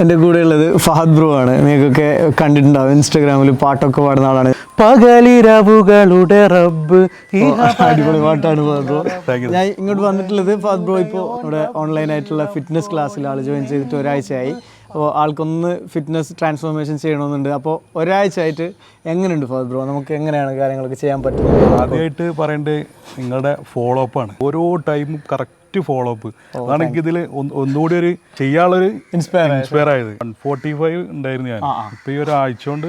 എന്റെ കൂടെ ഉള്ളത് ഫഹദ് ബ്രോ ആണ്. നിങ്ങൾക്കൊക്കെ കണ്ടിട്ടുണ്ടാവും. ഇൻസ്റ്റാഗ്രാമിൽ പാട്ടൊക്കെ പാടുന്ന ആളാണ്. പകലിരവുകളുടെ റബ്ബ്. അടിപൊളി പാട്ടാണ് ഫഹദ് ബ്രോ. ഞാൻ ഇങ്ങോട്ട് വന്നിട്ടുള്ളത് ഫഹദ് ബ്രോ ഇപ്പോൾ ഇവിടെ ഓൺലൈൻ ആയിട്ടുള്ള ഫിറ്റ്നസ് ക്ലാസ്സിൽ ആൾ ജോയിൻ ചെയ്തിട്ട് ഒരാഴ്ചയായി. അപ്പോൾ ആൾക്കൊന്ന് ഫിറ്റ്നസ് ട്രാൻസ്ഫോർമേഷൻ ചെയ്യണമെന്നുണ്ട്. അപ്പോൾ ഒരാഴ്ച ആയിട്ട് എങ്ങനെയുണ്ട് ഫഹദ് ബ്രോ? നമുക്ക് എങ്ങനെയാണ് കാര്യങ്ങളൊക്കെ ചെയ്യാൻ പറ്റുന്നത്? ആദ്യമായിട്ട് പറയേണ്ടത് നിങ്ങളുടെ ഫോളോ അപ്പ് ആണ്. ഓരോ ടൈമും കറക്റ്റ് ഫോളോ അപ്പ് അതാണ് എനിക്ക് ഇതിൽ ഒന്നുകൂടി ഒരു ചെയ്യാനുള്ളൊരു ഇൻസ്പയർ ഇൻസ്പയർ ആയത്. വൺ ഫോർട്ടി ഫൈവ് ഉണ്ടായിരുന്നു ഞാൻ. ഇപ്പൊ ഈ ഒരാഴ്ച കൊണ്ട്.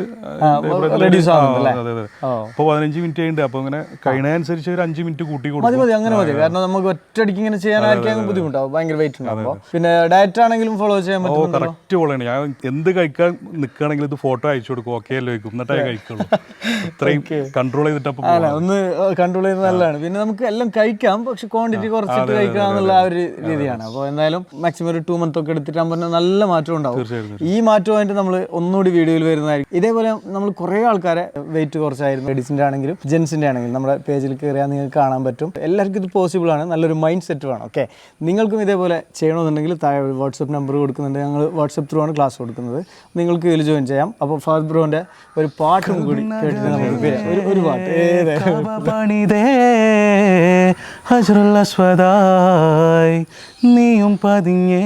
ഇപ്പൊ പതിനഞ്ച് മിനിറ്റ് ഉണ്ട് അപ്പൊ അങ്ങനെ കഴിഞ്ഞതനുസരിച്ച് ഒരു അഞ്ച് മിനിറ്റ് കൂട്ടി കൊടുക്കും. മതി അങ്ങനെ മതി. കാരണം നമുക്ക് ഒറ്റയടിക്ക് ഇങ്ങനെ ചെയ്യാനായിരിക്കും ബുദ്ധിമുട്ടാവും. ഭയങ്കര വെയിറ്റ് ഉണ്ടാവും പിന്നെ ഡയറ്റ് ആണെങ്കിലും ഫോളോ ചെയ്യാൻ പറ്റും കറക്റ്റ് പോലെയാണ്. ഞാൻ എന്ത് കഴിക്കാൻ നിൽക്കുകയാണെങ്കിൽ ഇത് ഫോട്ടോ അയച്ചു കൊടുക്കും. ഓക്കെ അല്ലേ വെക്കും എന്നിട്ടേ കഴിക്കുള്ളൂ. ഇത്രയും കൺട്രോൾ ചെയ്തിട്ട് ഒന്ന് കൺട്രോൾ ചെയ്യുന്നത് നല്ലതാണ്. പിന്നെ നമുക്ക് എല്ലാം കഴിക്കാം പക്ഷെ ക്വാണ്ടിറ്റി കുറച്ചിട്ട് കഴിക്കാം എന്നുള്ള ആ ഒരു രീതിയാണ്. അപ്പോൾ എന്തായാലും മാക്സിമം ഒരു ടു മന്ത് ഒക്കെ എടുത്തിട്ട് പറഞ്ഞാൽ നല്ല മാറ്റം ഉണ്ടാവും. ഈ മാറ്റമായിട്ട് നമ്മൾ ഒന്നുകൂടി വീഡിയോയിൽ വരുന്നതായിരിക്കും. ഇതേപോലെ നമ്മൾ കുറേ ആൾക്കാരെ വെയിറ്റ് കുറച്ചായിരുന്നു. ലേഡീസിന്റെ ആണെങ്കിലും ജെൻസിന്റെ ആണെങ്കിലും നമ്മുടെ പേജിൽ കയറിയാൽ നിങ്ങൾക്ക് കാണാൻ പറ്റും. എല്ലാവർക്കും ഇത് പോസിബിൾ ആണ്. നല്ലൊരു മൈൻഡ് സെറ്റ് വേണം ഓക്കെ നിങ്ങൾക്കും ഇതേപോലെ ചെയ്യണമെന്നുണ്ടെങ്കിൽ താഴെ വാട്സപ്പ് നമ്പർ കൊടുക്കുന്നുണ്ട്. ഞങ്ങൾ വാട്സപ്പ് ത്രൂ ആണ് ക്ലാസ് കൊടുക്കുന്നത്. നിങ്ങൾക്ക് ഇതിൽ ജോയിൻ ചെയ്യാം. അപ്പോൾ ഫാദർ ബ്രോന്റെ ഒരു പാട്ടും കൂടി കേട്ടിട്ട് നമുക്ക് ഒരു പാട്ട്. ഏത്? ഹജ്റുൽ നീയും പതിഞ്ഞേ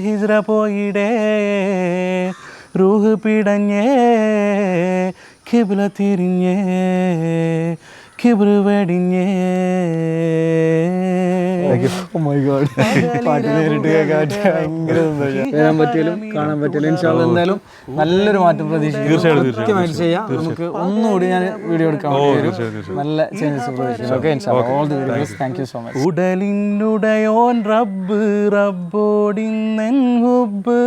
ഹിജ്ര പോയിടേ റൂഹ് പിടഞ്ഞേ കിബില തിരിഞ്ഞേ കിബിറ് വെടിഞ്ഞേ Oh. വരാൻ പറ്റിയാലും കാണാൻ പറ്റിയാലും ഇൻഷാല്ല എന്തായാലും നല്ലൊരു മാറ്റം പ്രതീക്ഷിക്കുന്നു. കൃത്യമായിട്ട് ചെയ്യാം. നമുക്ക് ഒന്നുകൂടി ഞാൻ വീഡിയോ എടുക്കാൻ നല്ല ചേഞ്ചസ് പ്രതീക്ഷിക്കുന്നു. താങ്ക് യു സോ മച്ച് ഉടലിനുടയോൻ റബ്ബ് റബ്ബോടിന്നെൻ ഹുബ്